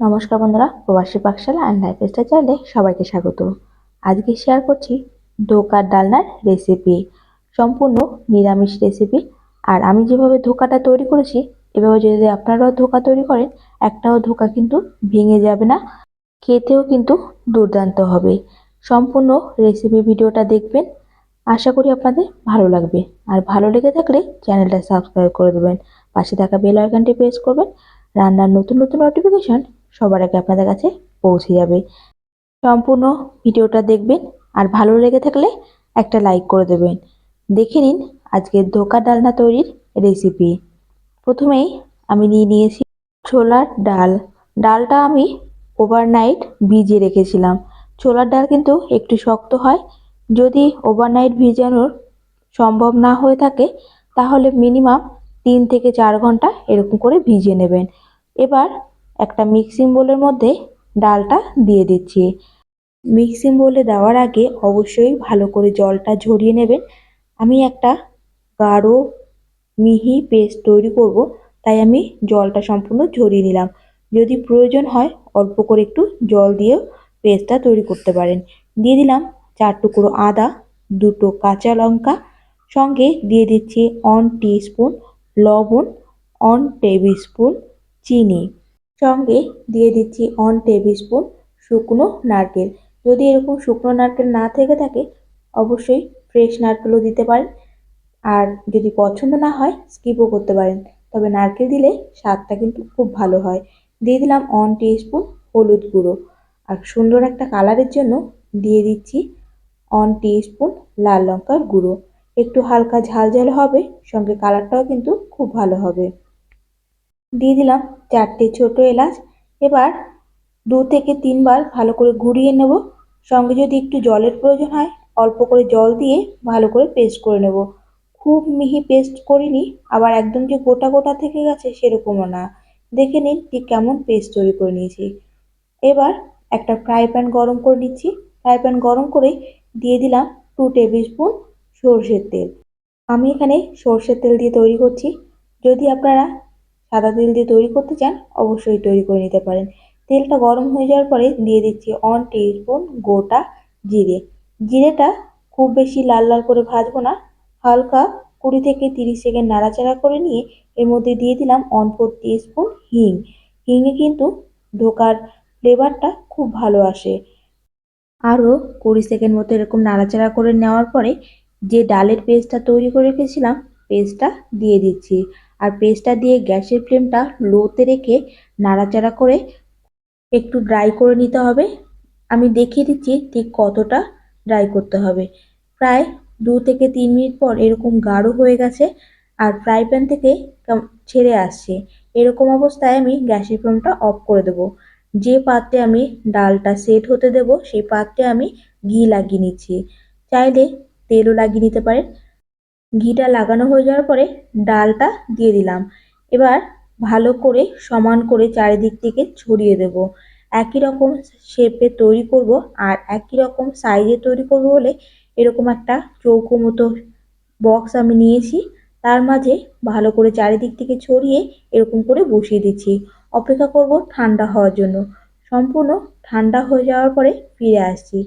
নমস্কার বন্ধুরা, প্রবাসী পাকশালা অ্যান্ড লাইফ স্টাইল চ্যানেলে সবাইকে স্বাগত। আজকে শেয়ার করছি ধোকার ডালনার রেসিপি সম্পূর্ণ নিরামিষ রেসিপি আর আমি যেভাবে ধোকাটা তৈরি করেছি, এভাবে যদি আপনারাও ধোকা তৈরি করেন, একটাও ধোকা কিন্তু ভেঙে যাবে না, খেতেও কিন্তু দুর্দান্ত হবে। সম্পূর্ণ রেসিপি ভিডিওটা দেখবেন, আশা করি আপনাদের ভালো লাগবে। আর ভালো লেগে থাকলে চ্যানেলটা সাবস্ক্রাইব করে দেবেন। পাশে থাকা বেল আইকনটি প্রেস করবেন। রান্নার নতুন নতুন নোটিফিকেশন সবার আগে আপনাদের কাছে পৌঁছে যাবে। সম্পূর্ণ ভিডিওটা দেখবেন আর ভালো লেগে থাকলে একটা লাইক করে দেবেন। দেখে নিন আজকের ধোকা ডালনা তৈরির রেসিপি প্রথমেই আমি নিয়ে নিয়েছি ছোলার ডাল। ডালটা আমি ওভারনাইট ভিজিয়ে রেখেছিলাম। ছোলার ডাল কিন্তু একটু শক্ত হয়। যদি ওভারনাইট ভিজানোর সম্ভব না হয়ে থাকে, তাহলে মিনিমাম তিন থেকে চার ঘণ্টা এরকম করে ভিজিয়ে নেবেন। এবার একটা মিক্সিং বোলের মধ্যে ডালটা দিয়ে দিচ্ছি। মিক্সিং বোলে দেওয়ার আগে অবশ্যই ভালো করে জলটা ঝরিয়ে নেবেন। আমি একটা গাঢ়, মিহি পেস্ট তৈরি করব, তাই আমি জলটা সম্পূর্ণ ঝরিয়ে নিলাম। যদি প্রয়োজন হয়, অল্প করে একটু জল দিয়েও পেস্টটা তৈরি করতে পারেন। দিয়ে দিলাম চার টুকরো আদা, দুটো কাঁচা লঙ্কা, সঙ্গে দিয়ে দিচ্ছি অন স্পুন লবণ অন টেবিল স্পুন চিনি। সঙ্গে দিয়ে দিচ্ছি অন টেবিল স্পুন শুকনো নারকেল। যদি এরকম শুকনো নারকেল না থেকে থাকে, অবশ্যই ফ্রেশ নারকেলও দিতে পারেন। আর যদি পছন্দ না হয় স্কিপও করতে পারেন। তবে নারকেল দিলে স্বাদটা কিন্তু খুব ভালো হয়। দিয়ে দিলাম অন স্পুন হলুদ গুঁড়ো। আর সুন্দর একটা কালারের জন্য দিয়ে দিচ্ছি অন স্পুন লাল লঙ্কার গুঁড়ো। একটু হালকা ঝাল ঝাল হবে, সঙ্গে কালারটাও কিন্তু খুব ভালো হবে। দিয়ে দিলাম চারটে ছোট এলাচ। এবার দু থেকে তিনবার ভালো করে ঘুরিয়ে নেব। সঙ্গে যদি একটু জলের প্রয়োজন হয়, অল্প করে জল দিয়ে ভালো করে পেস্ট করে নেব। খুব মিহি পেস্ট করিনি, আবার একদম যে গোটা গোটা থেকে গেছে সেরকমও না। দেখে নিন ঠিক কেমন পেস্ট তৈরি করে নিয়েছি। এবার একটা ফ্রাই প্যান গরম করে নিচ্ছি। ফ্রাই প্যান গরম করে দিয়ে দিলাম টু টেবিল স্পুন সর্ষের তেল। আমি এখানে সর্ষের তেল দিয়ে তৈরি করছি। যদি আপনারা সাদা তেল দিয়ে তৈরি করতে চান, অবশ্যই তৈরি করে নিতে পারেন। তেলটা গরম হয়ে যাওয়ার পরে দিয়ে দিচ্ছি অন স্পুন গোটা জিরে। জিরেটা খুব বেশি লাল লাল করে ভাজবো না, হালকা কুড়ি থেকে তিরিশ সেকেন্ড নাড়াচাড়া করে নিয়ে এর মধ্যে দিয়ে দিলাম অন ফোর স্পুন হিং। হিঙে কিন্তু ধোকার ফ্লেভারটা খুব ভালো আসে। আরও কুড়ি সেকেন্ড মতো এরকম নাড়াচাড়া করে নেওয়ার পরে যে ডালের পেস্টটা তৈরি করে রেখেছিলাম পেস্টটা দিয়ে দিচ্ছি। আর পেস্টটা দিয়ে গ্যাসের ফ্লেমটা লোতে রেখে নাড়াচাড়া করে একটু ড্রাই করে নিতে হবে। আমি দেখিয়ে দিচ্ছি ঠিক কতটা ড্রাই করতে হবে। প্রায় দু থেকে তিন মিনিট পর এরকম গাঢ় হয়ে গেছে আর ফ্রাই প্যান থেকে ছেড়ে আসছে। এরকম অবস্থায় আমি গ্যাসের ফ্লেমটা অফ করে দেবো। যে পাত্রে আমি ডালটা সেট হতে দেব, সেই পাত্রে আমি ঘি লাগিয়ে নিচ্ছি। চাইলে তেলও লাগিয়ে নিতে পারেন। ঘিটা লাগানো হয়ে যাওয়ার পরে ডালটা দিয়ে দিলাম। এবার ভালো করে সমান করে চারিদিক থেকে ছড়িয়ে দেব। একই রকম শেপে তৈরি করব আর একই রকম সাইজে তৈরি করব বলে এরকম একটা চৌকো মতো বক্স আমি নিয়েছি। তার মাঝে ভালো করে চারিদিক থেকে ছড়িয়ে এরকম করে বসিয়ে দিচ্ছি। অপেক্ষা করব ঠান্ডা হওয়ার জন্য। সম্পূর্ণ ঠান্ডা হয়ে যাওয়ার পরে ফিরে আসছি।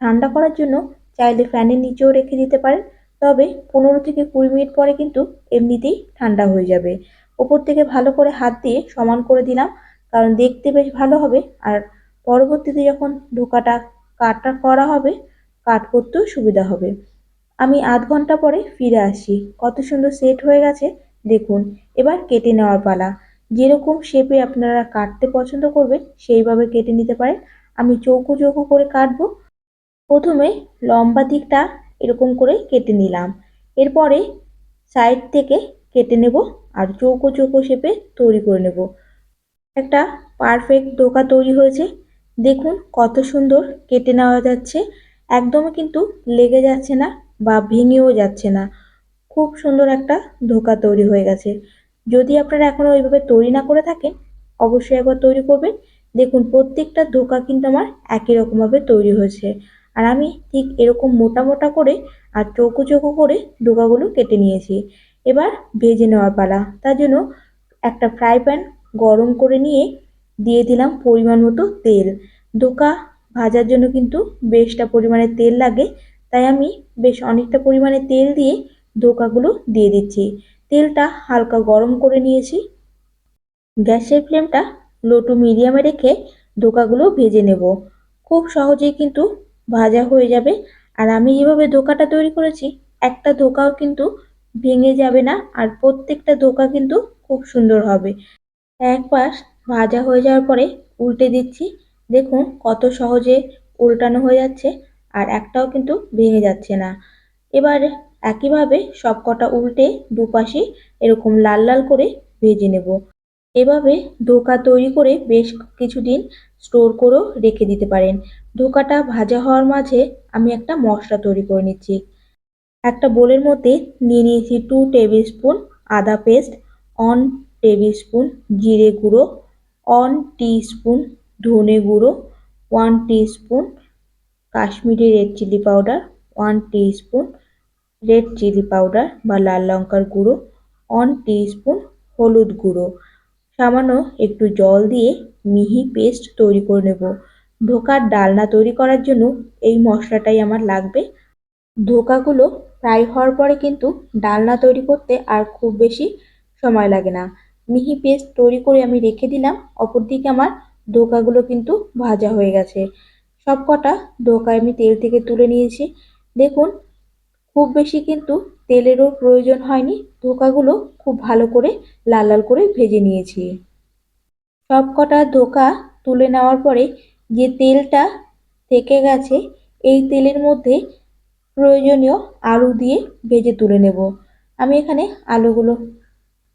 ঠান্ডা করার জন্য চাইলে ফ্যানের নিচেও রেখে দিতে পারেন। তবে পনেরো থেকে কুড়ি মিনিট পরে কিন্তু এমনিতেই ঠান্ডা হয়ে যাবে। ওপর থেকে ভালো করে হাত দিয়ে সমান করে দিলাম, কারণ দেখতে বেশ ভালো হবে। আর পরবর্তীতে যখন ঢোকাটা কাটটা করা হবে, কাট করতেও সুবিধা হবে। আমি আধ ঘণ্টা পরে ফিরে আসি। কত সুন্দর সেট হয়ে গেছে, দেখুন। এবার কেটে নেওয়ার পালা। যেরকম শেপে আপনারা কাটতে পছন্দ করবেন, সেইভাবে কেটে নিতে পারেন। আমি চৌকো চৌকো করে কাটবো। প্রথমে লম্বা দিকটা এরকম করে কেটে নিলাম। এরপরে সাইড থেকে কেটে নেব আর চৌকো চৌকো শেপে তৈরি করে নেব। একটা পারফেক্ট ডোকা তৈরি হয়েছে। দেখুন কত সুন্দর কেটে নেওয়া যাচ্ছে। একদমই কিন্তু লেগে যাচ্ছে না বা ভেঙেও যাচ্ছে না। খুব সুন্দর একটা ধোকা তৈরি হয়ে গেছে। যদি আপনারা এখনও ওইভাবে তৈরি না করে থাকেন, অবশ্যই একবার তৈরি করবেন। দেখুন প্রত্যেকটা ধোকা কিন্তু আমার একই রকমভাবে তৈরি হয়েছে। আর আমি ঠিক এরকম মোটা মোটা করে আর চৌকো চৌকো করে ডোকাগুলো কেটে নিয়েছি। এবার ভেজে নেওয়ার পালা। তার জন্য একটা ফ্রাই প্যান গরম করে নিয়ে দিয়ে দিলাম পরিমাণ মতো তেল। ধোকা ভাজার জন্য কিন্তু বেশটা পরিমাণে তেল লাগে, তাই আমি বেশ অনেকটা পরিমাণে তেল দিয়ে ধোকাগুলো দিয়ে দিচ্ছি। তেলটা হালকা গরম করে নিয়েছি। গ্যাসের ফ্লেমটা লো টু মিডিয়ামে রেখে ধোকাগুলো ভেজে নেব। খুব সহজেই কিন্তু ভাজা হয়ে যাবে। আর আমি যেভাবে ধোকাটা তৈরি করেছি, একটা ধোকাও কিন্তু ভেঙে যাবে না আর প্রত্যেকটা ধোকা কিন্তু খুব সুন্দর হবে। এক পাশ ভাজা হয়ে যাওয়ার পরে উল্টে দিচ্ছি। দেখুন কত সহজে উল্টানো হয়ে যাচ্ছে আর একটাও কিন্তু ভেঙে যাচ্ছে না। এবার একইভাবে সব কটা উল্টে দুপাশে এরকম লাল লাল করে ভেজে নেব। এভাবে ধোকা তৈরি করে বেশ কিছুদিন স্টোর করেও রেখে দিতে পারেন। ধোকাটা ভাজা হওয়ার মাঝে আমি একটা মশলা তৈরি করে নিচ্ছি। একটা বোলের মধ্যে নিয়ে নিয়েছি টু টেবিল স্পুন আদা পেস্ট অন টেবিল স্পুন জিরে গুঁড়ো অন স্পুন ধনে গুঁড়ো one spoon Kashmiri red chilli powder one spoon red chilli powder বা লাল লঙ্কার গুঁড়ো অন স্পুন হলুদ গুঁড়ো। সামান্য একটু জল দিয়ে মিহি পেস্ট তৈরি করে নেব। ধোকার ডালনা তৈরি করার জন্য এই মশলাটাই আমার লাগবে। ধোকাগুলো ফ্রাই হওয়ার পরে কিন্তু ডালনা তৈরি করতে আর খুব বেশি সময় লাগে না। মিহি পেস্ট তৈরি করে আমি রেখে দিলাম, অপরদিকে আমার ধোকাগুলো কিন্তু ভাজা হয়ে গেছে। সব কটা ধোকা আমি তেল থেকে তুলে নিয়েছি। দেখুন, খুব বেশি কিন্তু তেলেরও প্রয়োজন হয়নি। ধোকাগুলো খুব ভালো করে লাল লাল করে ভেজে নিয়েছি। সব কটা ধোকা তুলে নেওয়ার পরে যে তেলটা থেকে গেছে, এই তেলের মধ্যে প্রয়োজনীয় আলু দিয়ে ভেজে তুলে নেব। আমি এখানে আলুগুলো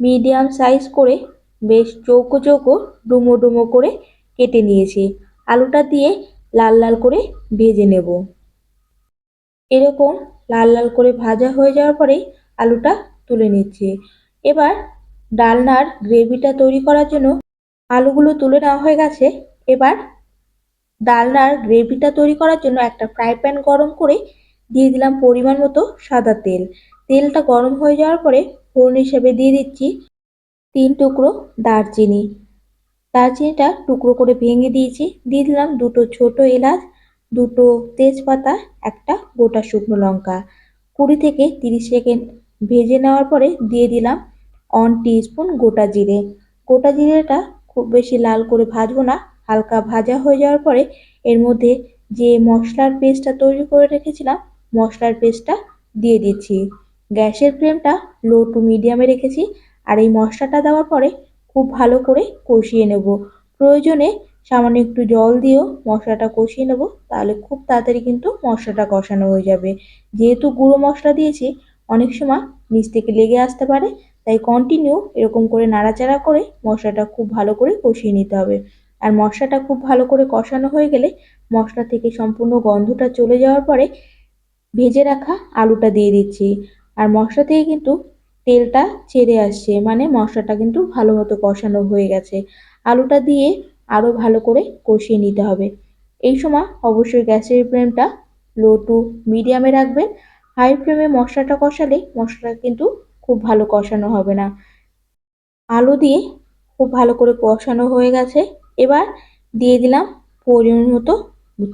মিডিয়াম সাইজ করে বেশ চৌকো চৌকো ডুমো ডুমো করে কেটে নিয়েছি। আলুটা দিয়ে লাল লাল করে ভেজে নেব। এরকম লাল লাল করে ভাজা হয়ে যাওয়ার পরেই আলুটা তুলে নিচ্ছি। এবার ডালনার গ্রেভিটা তৈরি করার জন্য আলুগুলো তুলে নেওয়া হয়ে গেছে। এবার ডালনার গ্রেভিটা তৈরি করার জন্য একটা ফ্রাই প্যান গরম করে দিয়ে দিলাম পরিমাণ মতো সাদা তেল। তেলটা গরম হয়ে যাওয়ার পরে ফোড়ন হিসেবে দিয়ে দিচ্ছি তিন টুকরো দারচিনি। দারচিনিটা টুকরো করে ভেঙে দিয়েছি। দিয়ে দিলাম দুটো ছোট এলাচ দুটো তেজপাতা, একটা গোটা শুকনো লঙ্কা। কুড়ি থেকে তিরিশ সেকেন্ড ভেজে নেওয়ার পরে দিয়ে দিলাম অন স্পুন গোটা জিরে। গোটা জিরেটা খুব বেশি লাল করে ভাজবো না, হালকা ভাজা হয়ে যাওয়ার পরে এর মধ্যে যে মশলার পেস্টটা তৈরি করে রেখেছিলাম, মশলার পেস্টটা দিয়ে দিচ্ছি। গ্যাসের ফ্লেমটা লো টু মিডিয়ামে রেখেছি, আর এই মশলাটা দেওয়ার পরে খুব ভালো করে কষিয়ে নেব। প্রয়োজনে সামান্য একটু জল দিয়েও মশলাটা কষিয়ে নেব, তাহলে খুব তাড়াতাড়ি কিন্তু মশলাটা কষানো হয়ে যাবে। যেহেতু গুঁড়ো মশলা দিয়েছি, অনেক সময় নিচ থেকে লেগে আসতে পারে, তাই কন্টিনিউ এরকম করে নাড়াচাড়া করে মশলাটা খুব ভালো করে কষিয়ে নিতে হবে। আর মশলাটা খুব ভালো করে কষানো হয়ে গেলে মশলা থেকে সম্পূর্ণ গন্ধটা চলে যাওয়ার পরে ভেজে রাখা আলুটা দিয়ে দিচ্ছি। আর মশলা থেকে কিন্তু তেলটা ছেড়ে আসছে মানে মশলাটা কিন্তু ভালো মতো কষানো হয়ে গেছে। আলুটা দিয়ে আরও ভালো করে কষিয়ে নিতে হবে। এই সময় অবশ্যই গ্যাসের ফ্লেমটা লো টু মিডিয়ামে রাখবেন। হাই ফ্লেমে মশলাটা কষালে মশলাটা কিন্তু খুব ভালো কষানো হবে না। আলু দিয়ে খুব ভালো করে কষানো হয়ে গেছে। এবার দিয়ে দিলাম পরিমাণ মতো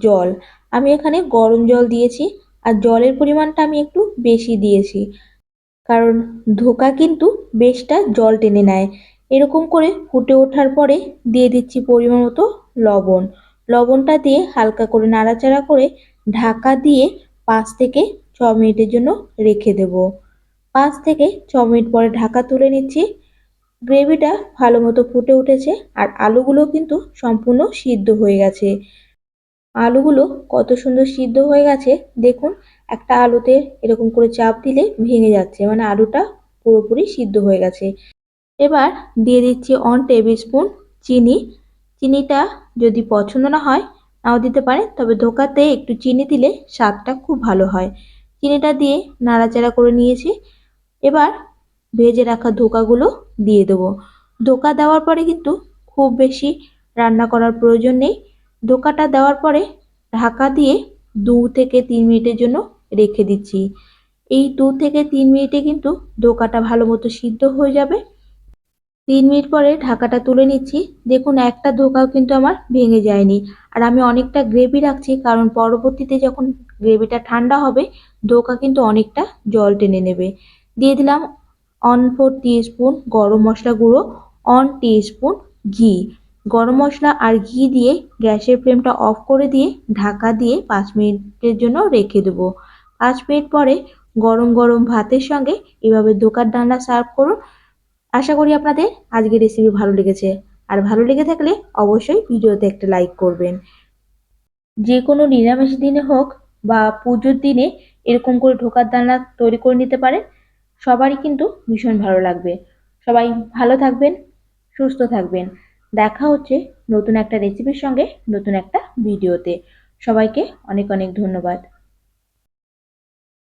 জল। আমি এখানে গরম জল দিয়েছি আর জলের পরিমাণটা আমি একটু বেশি দিয়েছি। কারণ ধোকা কিন্তু বেশটা জল টেনে নেয়। এরকম করে ফুটে ওঠার পরে দিয়ে দিচ্ছি পরিমাণ মতো লবণ। লবণটা দিয়ে হালকা করে নাড়াচাড়া করে ঢাকা দিয়ে পাঁচ থেকে ছ মিনিটের জন্য রেখে দেব। পাঁচ থেকে ছ মিনিট পরে ঢাকা তুলে নিচ্ছি। গ্রেভিটা ভালো মতো ফুটে উঠেছে আর আলুগুলো কিন্তু সম্পূর্ণ সিদ্ধ হয়ে গেছে। আলুগুলো কত সুন্দর সিদ্ধ হয়ে গেছে। দেখুন, একটা আলুতে এরকম করে চাপ দিলে ভেঙে যাচ্ছে মানে আলুটা পুরোপুরি সিদ্ধ হয়ে গেছে। এবার দিয়ে দিচ্ছি অন টেবিল স্পুন চিনি। চিনিটা যদি পছন্দ না হয়, নাও দিতে পারে, তবে ধোকাতে একটু চিনি দিলে স্বাদটা খুব ভালো হয়। চিনিটা দিয়ে নাড়াচাড়া করে নিয়েছি। এবার ভেজে রাখা ধোকাগুলো দিয়ে দেবো। ধোকা দেওয়ার পরে কিন্তু খুব বেশি রান্না করার প্রয়োজন নেই। ধোকাটা দেওয়ার পরে ঢাকা দিয়ে দু থেকে তিন মিনিটের জন্য রেখে দিচ্ছি। এই দু থেকে তিন মিনিটে কিন্তু ধোকাটা ভালো মতো সিদ্ধ হয়ে যাবে। তিন মিনিট পরে ঢাকাটা তুলে নিচ্ছি। দেখুন, একটা ধোকাও কিন্তু আমার ভেঙে যায়নি। আর আমি অনেকটা গ্রেভি রাখছি, কারণ পরবর্তীতে যখন গ্রেভিটা ঠান্ডা হবে, ধোকা কিন্তু অনেকটা জল টেনে নেবে। দিয়ে দিলাম অন ফোর স্পুন গরম মশলা গুঁড়ো অন স্পুন ঘি। গরম মশলা আর ঘি দিয়ে গ্যাসের ফ্লেমটা অফ করে দিয়ে ঢাকা দিয়ে পাঁচ মিনিটের জন্য রেখে দেবো। পাঁচ মিনিট পরে গরম গরম ভাতের সঙ্গে এভাবে ধোকার ডালনা সার্ভ করুন। আশা করি আপনাদের আজকের রেসিপি ভালো লেগেছে। আর ভালো লেগে থাকলে অবশ্যই ভিডিওতে একটা লাইক করবেন। যে কোনো নিরামিষ দিনে হোক বা পুজোর দিনে এরকম করে ঢোকার দানা তৈরি করে নিতে পারেন সবারই কিন্তু ভীষণ ভালো লাগবে। সবাই ভালো থাকবেন, সুস্থ থাকবেন। দেখা হচ্ছে নতুন একটা রেসিপির সঙ্গে নতুন একটা ভিডিওতে। সবাইকে অনেক অনেক ধন্যবাদ।